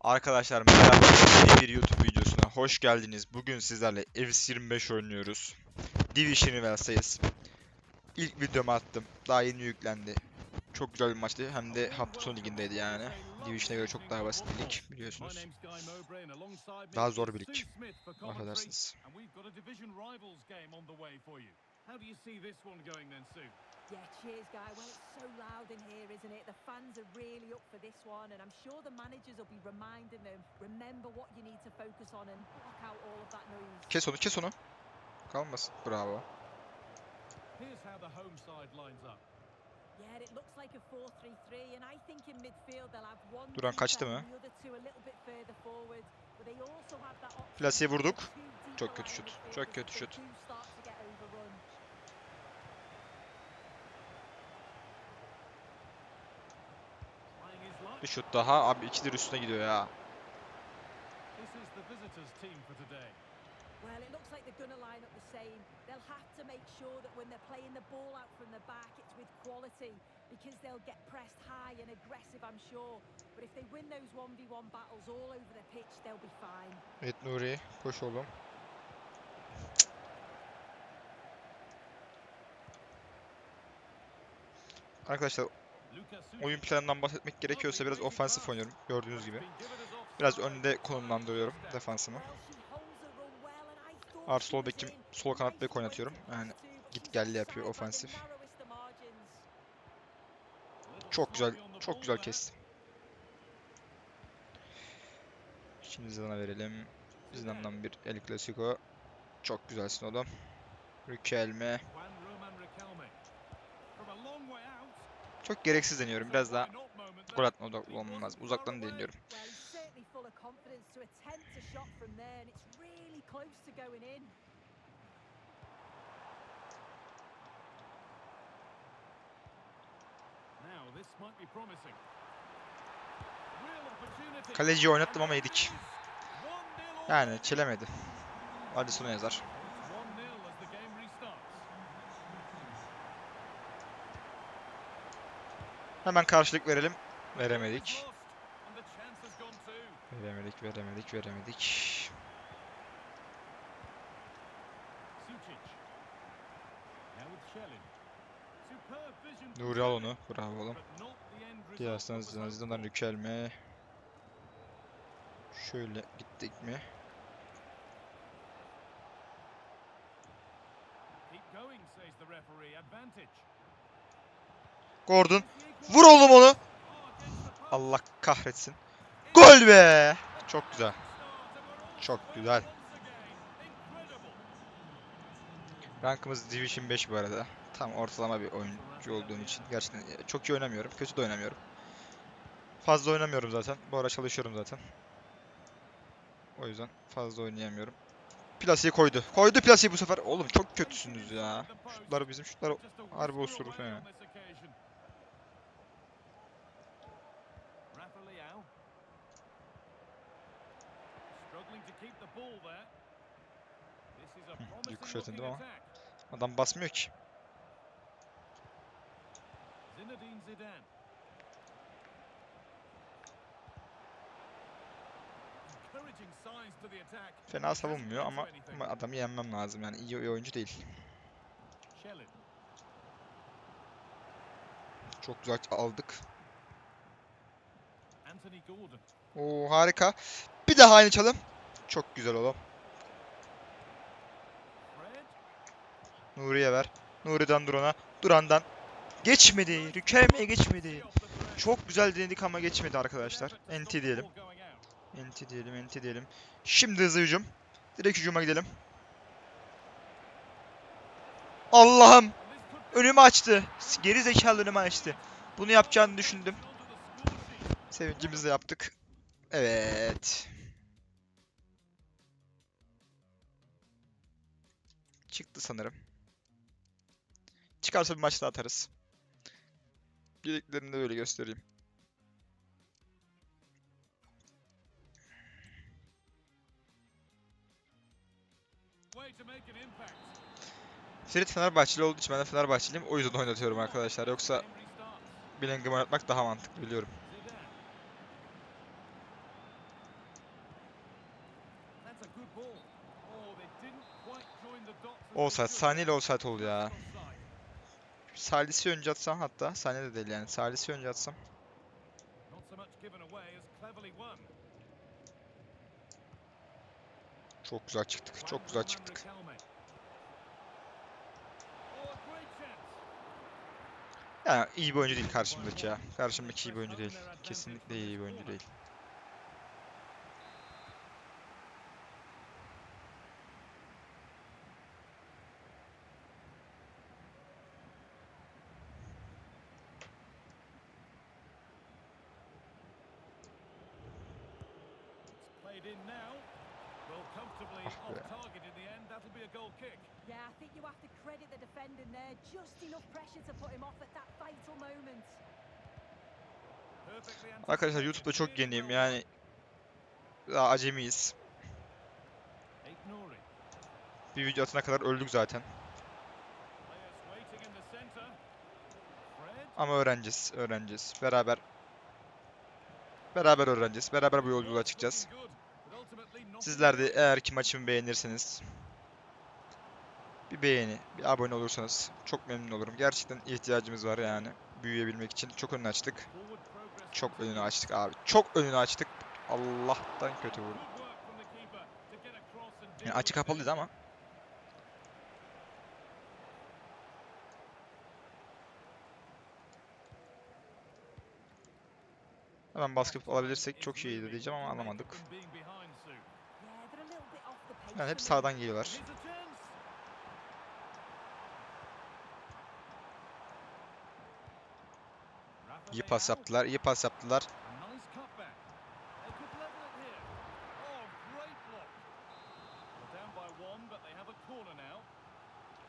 Arkadaşlar merhaba yeni bir YouTube videosuna hoş geldiniz. Bugün sizlerle Evis 25 oynuyoruz. Division Rivals'tayız. İlk videomu attım. Daha yeni yüklendi. Çok güzel bir maçtı. Hem de hafta sonu ligindeydi yani. Division'a göre çok daha basit bir lig biliyorsunuz. Daha zor bir lig. Affedersiniz. Yeah, cheers, guy. Well, it's so loud in here, isn't it? The fans are really up for this one, and I'm sure the managers will be reminding them remember what you need to focus on and block out all of that noise. Kes onu kes onu. Kalmasın. Bravo. Yeah, it looks like a 4-3-3, and I think in midfield they'll have one Duran kaçtı mı? and the other two a little bit further forward, but they also have that option Plasiye vurduk. Çok kötü şut. Çok kötü şut. do start to get overrun. Bir şut daha. Abi ikidir üstüne gidiyor ya. Well, it looks like they're going to line up the same. They'll have to make sure that when they're playing the ball out from the back, it's with quality because they'll get pressed high and aggressive, I'm sure. But if they win those 1v1 battles all over the pitch, they'll be fine. Evet Nuri. Koş oğlum. Arkadaşlar oyun planından bahsetmek gerekiyorsa biraz ofansif oynuyorum gördüğünüz gibi. Biraz önde konumlandırıyorum defansımı. Artı sol bekim sol kanat bek oynatıyorum. Yani git gelli yapıyor offside by the ofansif. narrowest of margins. Çok güzel, çok güzel kesti. Şimdi Zidane'a verelim. Zidane'dan bir El Clasico. Çok güzelsin oğlum. Riquelme. Çok gereksiz deniyorum. Biraz daha gol atma odaklı olmam lazım. Uzaktan deniyorum. Kaleciyi oynattım ama yedik. Yani çelemedi. Hadi sona yazar. Hemen karşılık verelim. Veremedik. Veremedik, veremedik, veremedik. Nuri al onu. Bravo oğlum. Zidane, Zidane'dan Riquelme. Şöyle gittik mi? Gordon. Vur oğlum onu. Allah kahretsin. Gol be. Çok güzel. Çok güzel. Rankımız Division 5 bu arada. Tam ortalama bir oyuncu olduğum için. Gerçekten çok iyi oynamıyorum. Kötü de oynamıyorum. Fazla oynamıyorum zaten. Bu ara çalışıyorum zaten. O yüzden fazla oynayamıyorum. Plasi'yi koydu. Koydu Plasi'yi bu sefer. Oğlum çok kötüsünüz ya. Şutlar bizim şutlar harbi osurur he. bir kuşatıldı ama. Adam basmıyor ki. Zinedine Zidane. Fena savunmuyor ama, ama adamı yenmem lazım yani iyi bir oyuncu değil. Çok güzel aldık. Oo harika. Bir daha aynı çalım. Çok güzel oğlum. Nuri'ye ver. Nuri'den Duran'a. Duran'dan. Geçmedi. Riquelme'ye geçmedi. Çok güzel denedik ama geçmedi arkadaşlar. The diyelim. NT diyelim, NT diyelim. Şimdi hızlı hücum. Direkt hücuma gidelim. Allah'ım! Önümü açtı. Geri zekalı önümü açtı. Bunu yapacağını düşündüm. Sevincimizi yaptık. Evet. Çıktı sanırım. Çıkarsa bir maç daha atarız. Yedeklerini de böyle göstereyim. Ferit Fenerbahçeli olduğu için ben de Fenerbahçeliyim. O yüzden oynatıyorum arkadaşlar. Yoksa. Bellingham'ı oynatmak daha mantıklı biliyorum. Zidane. That's a good ball. Oh, they didn't quite join the dots. as they Offside. should. Saniye ile offside oldu ya. Salisi önce atsam hatta. Saniye de değil yani. Salisi önce atsam. Çok güzel çıktık. Çok güzel çıktık. Ya iyi bir oyuncu değil karşımdaki ya. Karşımdaki iyi bir oyuncu değil. Kesinlikle iyi bir oyuncu değil. Played in now. Well, comfortably Ah off target in the end. That'll be a goal kick. Yeah, I think you have to credit the defending there. Just enough pressure to put him off at that vital moment. Arkadaşlar. YouTube'da çok yeniyim yani. Daha acemiyiz. Bir video atana kadar öldük zaten. Ama öğreneceğiz, öğreneceğiz. Beraber beraber öğreneceğiz. Beraber bu yolculuğa çıkacağız. Sizler de eğer ki maçımı beğenirseniz bir beğeni, bir abone olursanız çok memnun olurum. Gerçekten ihtiyacımız var yani büyüyebilmek için. Çok önünü açtık. Çok önünü açtık abi. Çok önünü açtık. Allah'tan kötü deal Yani açı kapalıydı ama hemen baskı alabilirsek çok iyiydi diyeceğim ama alamadık. From being behind Sue. Yeah, they're a little bit off the pace. Yani hep sağdan geliyorlar. İyi pas yaptılar, iyi pas yaptılar.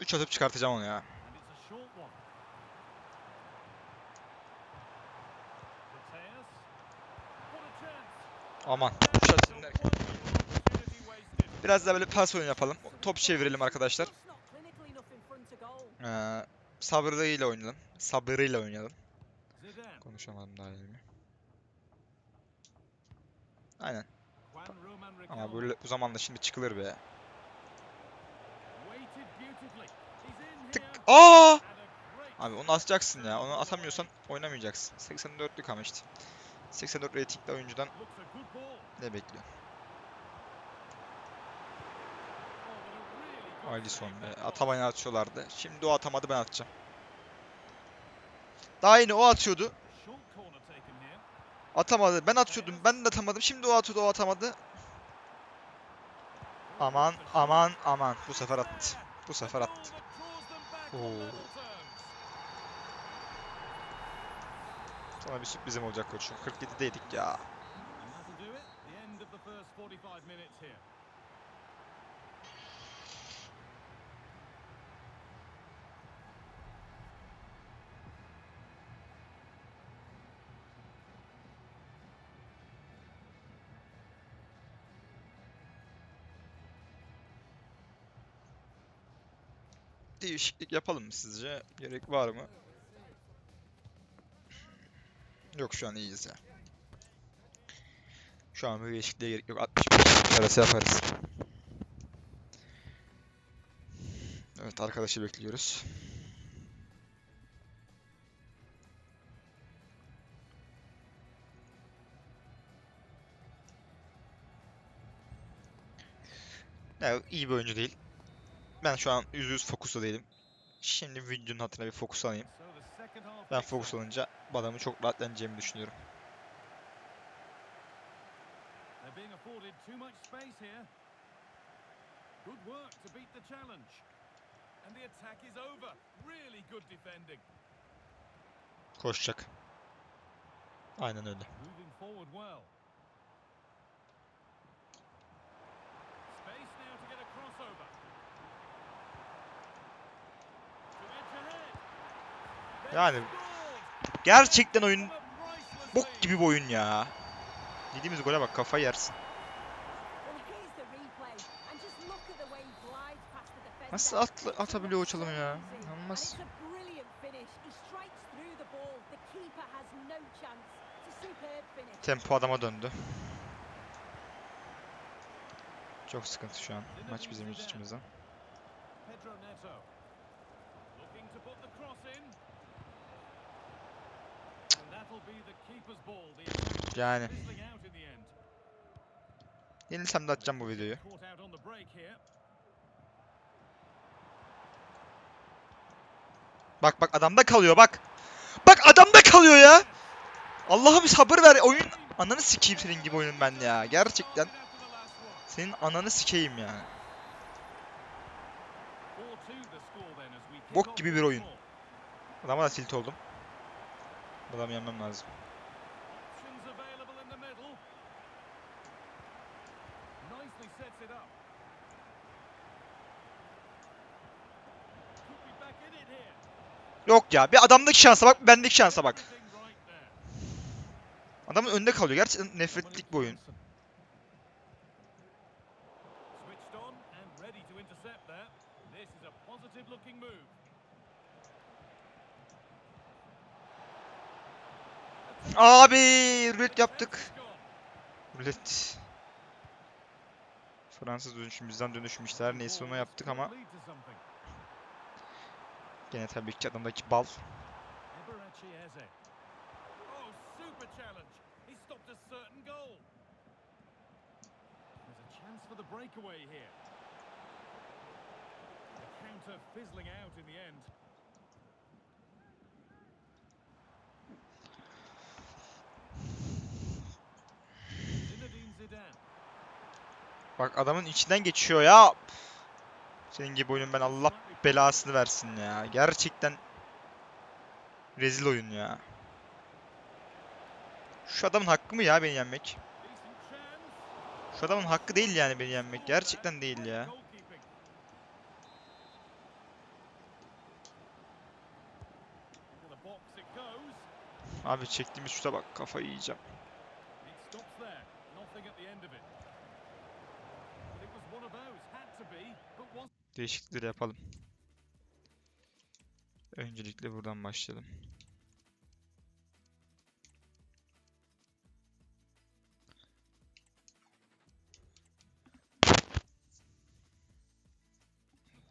3 atıp çıkartacağım onu ya. and it's a short one. Mateus. What a chance. Aman. Not Şansın quite derken. an opportunity wasted. Biraz daha böyle pas oyunu yapalım. Top çevirelim arkadaşlar. Ee, sabırlıyla oynayalım. Sabırıyla oynayalım. Konuşamadım daha elimi. Aynen. Ama böyle bu zamanda şimdi çıkılır be. Tık. Aa! Abi onu atacaksın ya. Onu atamıyorsan oynamayacaksın. 84'lük ama işte. 84 ratingli oyuncudan ne bekliyorsun? Oh, what a really good Alisson was. Atamayı atıyorlardı. Şimdi o atamadı ben atacağım. Daha yeni o atıyordu. Atamadı. Ben atıyordum. Ben de atamadım. Şimdi o atıyordu o atamadı. Aman aman aman. Bu sefer attı. Bu sefer attı. Oo. Sana bir sürprizim olacak koçum. 47'deydik ya. Değişiklik yapalım mı sizce? Gerek var mı? Yok şu an iyiyiz ya. Şu an bir değişikliğe gerek yok. 65 arası yaparız. Evet arkadaşı bekliyoruz. Ya, iyi bir oyuncu değil. Ben şu an %100 fokusda değilim. Şimdi videonun hatırına bir fokus alayım. Ben fokus bu adamı çok rahat yeneceğimi düşünüyorum. They're being afforded too much space here. Good work to beat the challenge. And the attack is over. Really good defending. Koşacak. Aynen öyle. Moving forward well. Space now to get a crossover. To edge ahead. They've Yani gerçekten oyun bok gibi bir oyun ya. Yediğimiz gole bak kafayı yersin. Nasıl atla- atabiliyor çalımı ya? easy. İnanılmaz. And it's a brilliant finish. He strikes through the ball. The keeper has no chance. It's a superb finish. Tempo adama döndü. Çok sıkıntı şu an. Maç bizim içimizden. Pedro Neto. Looking to put the cross in. And that'll be the keeper's ball. The attack Yani yenilsem de atacağım bu videoyu. Bak bak adamda kalıyor bak. Bak adamda kalıyor ya. Allah'ım sabır ver oyun. Ananı sikeyim senin gibi oyunun ben ya. Gerçekten senin ananı sikeyim yani. 4-2 the score then as we kick Bok gibi bir oyun. Adama da tilt oldum. Adamı yenmem lazım. Yok ya bir adamdaki şansa bak bendeki şansa bak. Adamın önünde kalıyor. Gerçekten nefretlik bir oyun. Switched on and ready to intercept there. This is a positive looking move. Abi rulet yaptık. Rulet. Fransız dönüşümüzden dönüşmüşler. Neyse onu yaptık ama gene tabii ki adamdaki bal. Eberechi Eze. Oh, super challenge. He stopped a certain goal. There's a chance for the breakaway here. The counter fizzling out in the end. Zinedine Zidane. Bak adamın içinden geçiyor ya. Senin gibi oyunun ben Allah belasını versin ya. Gerçekten rezil oyun ya. Şu adamın hakkı mı ya beni yenmek? Şu adamın hakkı değil yani beni yenmek. Gerçekten değil ya. Abi çektiğimiz şuta bak kafayı yiyeceğim. It stops there. Nothing at the end of it. But it was one of those. Had to be, but was Değişiklikleri yapalım. Öncelikle buradan başlayalım.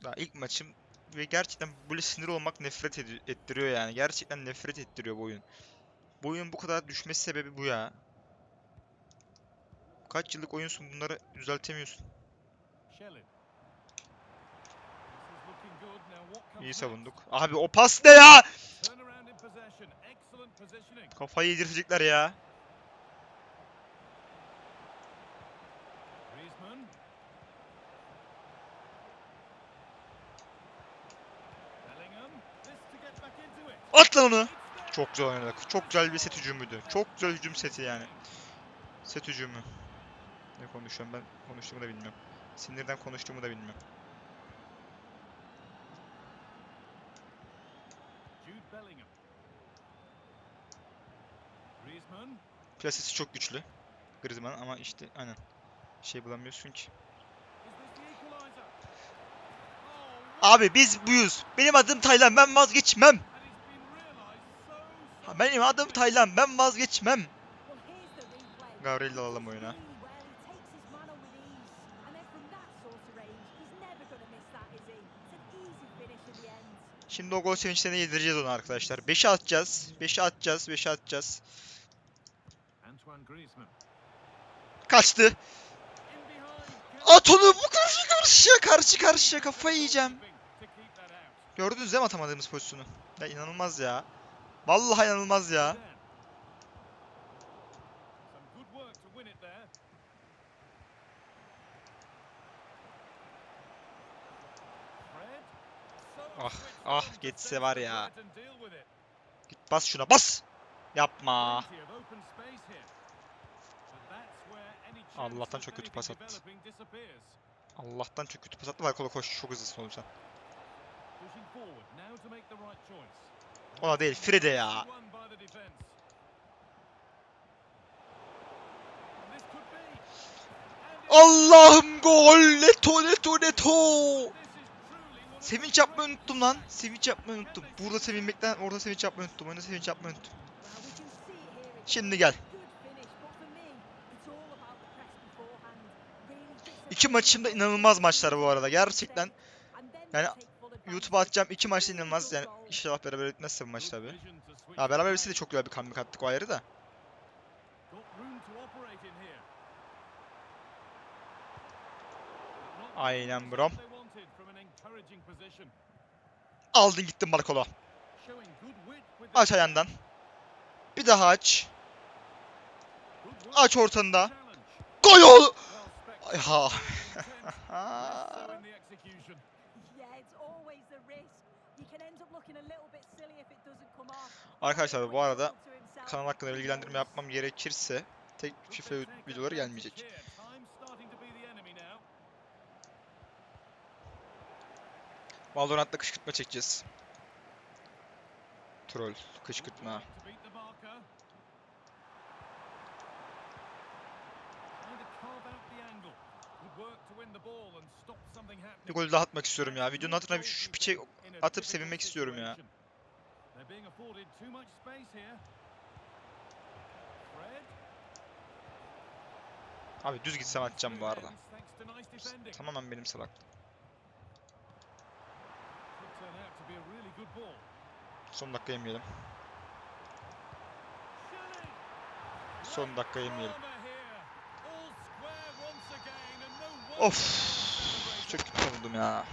Daha ilk maçım ve gerçekten böyle sinir olmak nefret ettiriyor yani. Gerçekten nefret ettiriyor bu oyun. Bu oyunun bu kadar düşmesi sebebi bu ya. Kaç yıllık oyunsun bunları düzeltemiyorsun. Shelley. This is looking good. Now what comes İyi savunduk. Abi o pas ne ya? Kafayı yedirtecekler ya. At lan onu. Çok güzel oynadık. Çok güzel bir set hücumuydu. Çok güzel hücum seti yani. Set hücumu. Ne konuşuyorum ben? Konuştuğumu da bilmiyorum. Sinirden konuştuğumu da bilmiyorum. Plasesi çok güçlü. Griezmann ama işte aynen. Şey bulamıyorsun ki. Abi biz buyuz. Benim adım Taylan ben vazgeçmem. Ha, Benim adım Taylan ben vazgeçmem. Gabriel'i alalım oyuna. Şimdi o gol sevinçlerini yedireceğiz onu arkadaşlar. 5'e atacağız. 5'e atacağız. 5'e atacağız. Kaçtı. At onu bu karşı karşıya karşı karşıya kafayı yiyeceğim. Gördünüz değil mi atamadığımız pozisyonu? Ya inanılmaz ya. Vallahi inanılmaz ya. Ah, ah, geçse var ya. Git bas şuna bas. Yapma. Allah'tan çok kötü pas attı. Allah'tan çok kötü pas attı var kola koş çok hızlısın oğlum sen. Ona değil Fred'e ya. Allah'ım gol neto neto neto. Sevinç yapmayı unuttum lan. Sevinç yapmayı unuttum. Burada sevinmekten orada sevinç yapmayı unuttum. Oyunda sevinç yapmayı unuttum. Şimdi gel. Good finish, but for me, it's all about the press beforehand. Really iki maçım da inanılmaz maçlar bu arada. Gerçekten yani YouTube'a atacağım iki maç da inanılmaz. Yani inşallah beraber bitmezse bu maç tabi. Ya beraber bitse de çok güzel bir comeback attık o ayrı da. Aynen bro. Aldın gittin Barkola. Aç ayağından. Bir daha aç. Aç ortanda. Gol ol! Arkadaşlar bu arada kanal hakkında bilgilendirme yapmam gerekirse tek FIFA videoları gelmeyecek. Valorant'ta kışkırtma çekeceğiz. Troll, kışkırtma. Bir gol daha atmak istiyorum ya. Videonun altına bir şu piçe atıp sevinmek istiyorum ya. Abi düz gitsem atacağım bu arada. Tamamen benim salaklığım. Son dakika yemeyelim. Son dakika yemeyelim. Of. Çok kötü oldum ya.